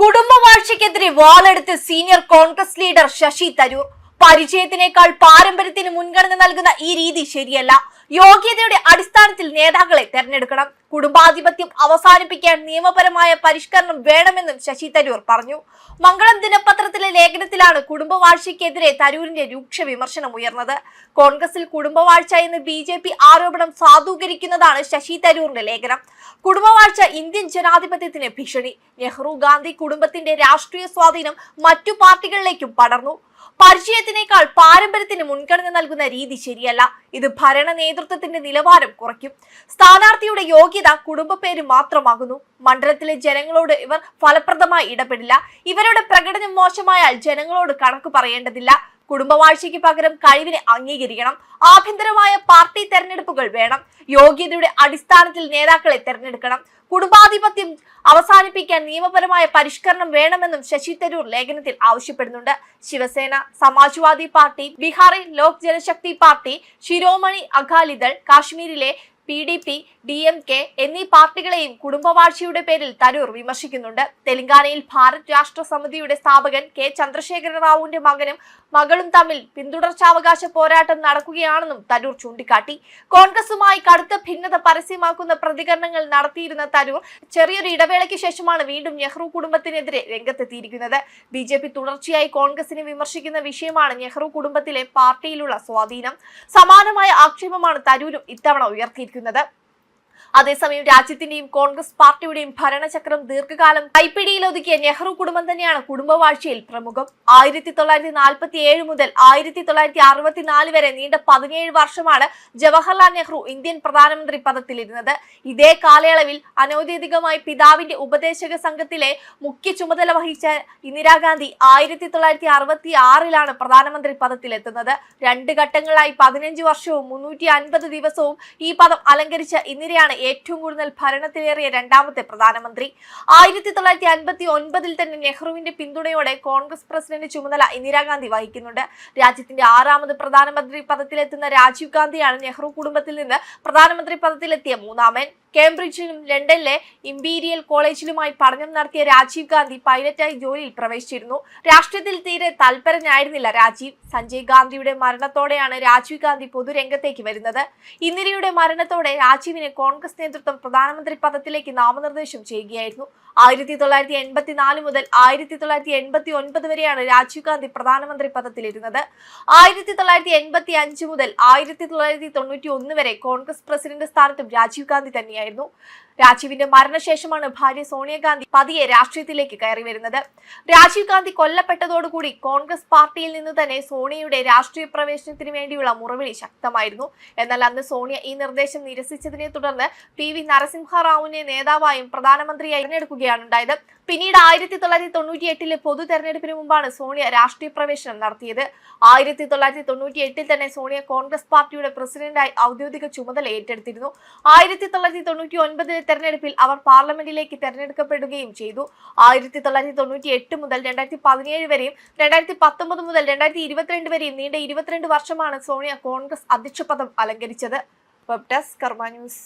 കുടുംബവാഴ്ചയ്ക്കെതിരെ വാളെടുത്ത് senior Congress leader Shashi Tharoor. പരിചയത്തിനേക്കാൾ പാരമ്പര്യത്തിന് മുൻഗണന നൽകുന്ന ഈ രീതി ശരിയല്ല. യോഗ്യതയുടെ അടിസ്ഥാനത്തിൽ നേതാക്കളെ തെരഞ്ഞെടുക്കണം. കുടുംബാധിപത്യം അവസാനിപ്പിക്കാൻ നിയമപരമായ പരിഷ്കരണം വേണമെന്നും ശശി തരൂർ പറഞ്ഞു. മംഗളം ദിനപത്രത്തിലെ ലേഖനത്തിലാണ് കുടുംബവാഴ്ചയ്ക്കെതിരെ തരൂരിന്റെ രൂക്ഷ വിമർശനം ഉയർന്നത്. കോൺഗ്രസിൽ കുടുംബവാഴ്ച എന്ന് ബി ജെ പി ആരോപണം സാധൂകരിക്കുന്നതാണ് ശശി തരൂറിന്റെ ലേഖനം. കുടുംബവാഴ്ച ഇന്ത്യൻ ജനാധിപത്യത്തിന് ഭീഷണി. നെഹ്റു ഗാന്ധി കുടുംബത്തിന്റെ രാഷ്ട്രീയ സ്വാധീനം മറ്റു പാർട്ടികളിലേക്കും പടർന്നു. പരിചയത്തിനേക്കാൾ പാരമ്പര്യത്തിന് മുൻഗണന നൽകുന്ന രീതി ശരിയല്ല. ഇത് ഭരണ നേതൃത്വത്തിന്റെ നിലവാരം കുറയ്ക്കും. സ്ഥാനാർത്ഥിയുടെ യോഗ്യത കുടുംബ പേര് മാത്രമാകുന്നു. മണ്ഡലത്തിലെ ജനങ്ങളോട് ഇവർ ഫലപ്രദമായി ഇടപെടില്ല. ഇവരുടെ പ്രകടനം മോശമായാൽ ജനങ്ങളോട് കണക്ക് പറയേണ്ടതില്ല. കുടുംബവാഴ്ചയ്ക്ക് പകരം കഴിവിനെ അംഗീകരിക്കണം. ആഭ്യന്തരമായ പാർട്ടി തെരഞ്ഞെടുപ്പുകൾ വേണം. യോഗ്യതയുടെ അടിസ്ഥാനത്തിൽ നേതാക്കളെ തെരഞ്ഞെടുക്കണം. കുടുംബാധിപത്യം അവസാനിപ്പിക്കാൻ നിയമപരമായ പരിഷ്കരണം വേണമെന്നും ശശി തരൂർ ലേഖനത്തിൽ ആവശ്യപ്പെടുന്നുണ്ട്. ശിവസേന സമാജ്വാദി പാർട്ടി ബീഹാറിൽ ലോക് ജനശക്തി പാർട്ടി ശിരോമണി അകാലിദൾ കാശ്മീരിലെ P D P D M K എന്നീ പാർട്ടികളെയും കുടുംബവാഴ്ചയുടെ പേരിൽ തരൂർ വിമർശിക്കുന്നുണ്ട്. തെലങ്കാനയിൽ ഭാരത് രാഷ്ട്ര സമിതിയുടെ സ്ഥാപകൻ കെ ചന്ദ്രശേഖര റാവുവിന്റെ മകനും മകളും തമ്മിൽ പിന്തുടർച്ചാവകാശ പോരാട്ടം നടക്കുകയാണെന്നും തരൂർ ചൂണ്ടിക്കാട്ടി. കോൺഗ്രസുമായി കടുത്ത ഭിന്നത പരസ്യമാക്കുന്ന പ്രതികരണങ്ങൾ നടത്തിയിരുന്ന തരൂർ ചെറിയൊരു ഇടവേളയ്ക്ക് ശേഷമാണ് വീണ്ടും നെഹ്റു കുടുംബത്തിനെതിരെ രംഗത്തെത്തിയിരിക്കുന്നത്. ബി ജെ പി തുടർച്ചയായി കോൺഗ്രസിനെ വിമർശിക്കുന്ന വിഷയമാണ് നെഹ്റു കുടുംബത്തിലെ പാർട്ടിയിലുള്ള സ്വാധീനം. സമാനമായ ആക്ഷേപമാണ് തരൂരും ഇത്തവണ ഉയർത്തിയിരിക്കുന്നത്. സാധിക്കുന്നത് അതേസമയം രാജ്യത്തിന്റെയും കോൺഗ്രസ് പാർട്ടിയുടെയും ഭരണചക്രം ദീർഘകാലം കൈപ്പിടിയിൽ ഒതുക്കിയ നെഹ്റു കുടുംബം തന്നെയാണ് കുടുംബവാഴ്ചയിൽ പ്രമുഖം. ആയിരത്തി തൊള്ളായിരത്തി നാൽപ്പത്തി ഏഴ് മുതൽ ആയിരത്തി തൊള്ളായിരത്തി അറുപത്തിനാല് വരെ നീണ്ട പതിനേഴ് വർഷമാണ് ജവഹർലാൽ നെഹ്റു ഇന്ത്യൻ പ്രധാനമന്ത്രി പദത്തിലിരുന്നത്. ഇതേ കാലയളവിൽ അനൌദ്യോഗികമായി പിതാവിന്റെ ഉപദേശക സംഘത്തിലെ മുഖ്യ ചുമതല വഹിച്ച ഇന്ദിരാഗാന്ധി ആയിരത്തി തൊള്ളായിരത്തി അറുപത്തി ആറിലാണ് പ്രധാനമന്ത്രി പദത്തിലെത്തുന്നത്. രണ്ട് ഘട്ടങ്ങളായി പതിനഞ്ച് വർഷവും മുന്നൂറ്റി അൻപത് ദിവസവും ഈ പദം അലങ്കരിച്ച ഇന്ദിരയാണ് ഏറ്റവും കൂടുതൽ ഭരണത്തിലേറിയ രണ്ടാമത്തെ പ്രധാനമന്ത്രി. ആയിരത്തി തൊള്ളായിരത്തി അൻപത്തി ഒൻപതിൽ തന്നെ നെഹ്റുവിന്റെ പിന്തുണയോടെ കോൺഗ്രസ് പ്രസിഡന്റ് ചുമതല ഇന്ദിരാഗാന്ധി വഹിക്കുന്നുണ്ട്. രാജ്യത്തിന്റെ ആറാമത് പ്രധാനമന്ത്രി പദത്തിലെത്തുന്ന രാജീവ് ഗാന്ധിയാണ് നെഹ്റു കുടുംബത്തിൽ നിന്ന് പ്രധാനമന്ത്രി പദത്തിലെത്തിയ മൂന്നാമൻ. കേംബ്രിഡ്ജിലും ലണ്ടനിലെ ഇംപീരിയൽ കോളേജിലുമായി പഠനം നടത്തിയ രാജീവ് ഗാന്ധി പൈലറ്റായി ജോലിയിൽ പ്രവേശിച്ചിരുന്നു. രാഷ്ട്രീയത്തിൽ തീരെ തൽപരനായിരുന്നില്ല രാജീവ്. സഞ്ജയ് ഗാന്ധിയുടെ മരണത്തോടെയാണ് രാജീവ് ഗാന്ധി പൊതുരംഗത്തേക്ക് വരുന്നത്. ഇന്ദിരയുടെ മരണത്തോടെ രാജീവിനെ കോൺഗ്രസ് നേതൃത്വം പ്രധാനമന്ത്രി പദത്തിലേക്ക് നാമനിർദ്ദേശം ചെയ്യുകയായിരുന്നു. ആയിരത്തി തൊള്ളായിരത്തി എൺപത്തിനാല് മുതൽ ആയിരത്തി തൊള്ളായിരത്തി എൺപത്തി ഒൻപത് വരെയാണ് രാജീവ് ഗാന്ധി പ്രധാനമന്ത്രി പദത്തിലിരുന്നത്. ആയിരത്തി തൊള്ളായിരത്തി എൺപത്തി അഞ്ച് മുതൽ ആയിരത്തി തൊള്ളായിരത്തി തൊണ്ണൂറ്റി ഒന്ന് വരെ കോൺഗ്രസ് പ്രസിഡന്റ് സ്ഥാനത്തും രാജീവ് ഗാന്ധി തന്നെയായിരുന്നു. രാജീവിന്റെ മരണശേഷമാണ് ഭാര്യ സോണിയാഗാന്ധി പതിയെ രാഷ്ട്രീയത്തിലേക്ക് കയറി വരുന്നത്. രാജീവ് ഗാന്ധി കൊല്ലപ്പെട്ടതോടുകൂടി കോൺഗ്രസ് പാർട്ടിയിൽ നിന്ന് തന്നെ സോണിയയുടെ രാഷ്ട്രീയ പ്രവേശനത്തിന് വേണ്ടിയുള്ള മുറവിളി ശക്തമായിരുന്നു. എന്നാൽ അന്ന് സോണിയ ഈ നിർദ്ദേശം നിരസിച്ചതിനെ തുടർന്ന് പി വി നരസിംഹറാവുവിനെ നേതാവായും പ്രധാനമന്ത്രിയായി തിരഞ്ഞെടുക്കുകയാണ് ഉണ്ടായത്. പിന്നീട് ആയിരത്തി തൊള്ളായിരത്തി തൊണ്ണൂറ്റി എട്ടിലെ പൊതു തെരഞ്ഞെടുപ്പിന് മുമ്പാണ് സോണിയ രാഷ്ട്രീയ പ്രവേശനം നടത്തിയത്. ആയിരത്തി തൊള്ളായിരത്തി തൊണ്ണൂറ്റി എട്ടിൽ തന്നെ സോണിയ കോൺഗ്രസ് പാർട്ടിയുടെ പ്രസിഡന്റായി ഔദ്യോഗിക ചുമതല ഏറ്റെടുത്തിരുന്നു. ആയിരത്തി തൊള്ളായിരത്തി തൊണ്ണൂറ്റി ഒൻപതിലെ തെരഞ്ഞെടുപ്പിൽ അവർ പാർലമെന്റിലേക്ക് തെരഞ്ഞെടുക്കപ്പെടുകയും ചെയ്തു. ആയിരത്തി തൊള്ളായിരത്തി തൊണ്ണൂറ്റി എട്ട് മുതൽ രണ്ടായിരത്തി പതിനേഴ് വരെയും രണ്ടായിരത്തി പത്തൊമ്പത് മുതൽ രണ്ടായിരത്തി ഇരുപത്തിരണ്ട് വരെയും നീണ്ട ഇരുപത്തിരണ്ട് വർഷമാണ് സോണിയ കോൺഗ്രസ് അധ്യക്ഷ പദം അലങ്കരിച്ചത്. Web desk Karma news.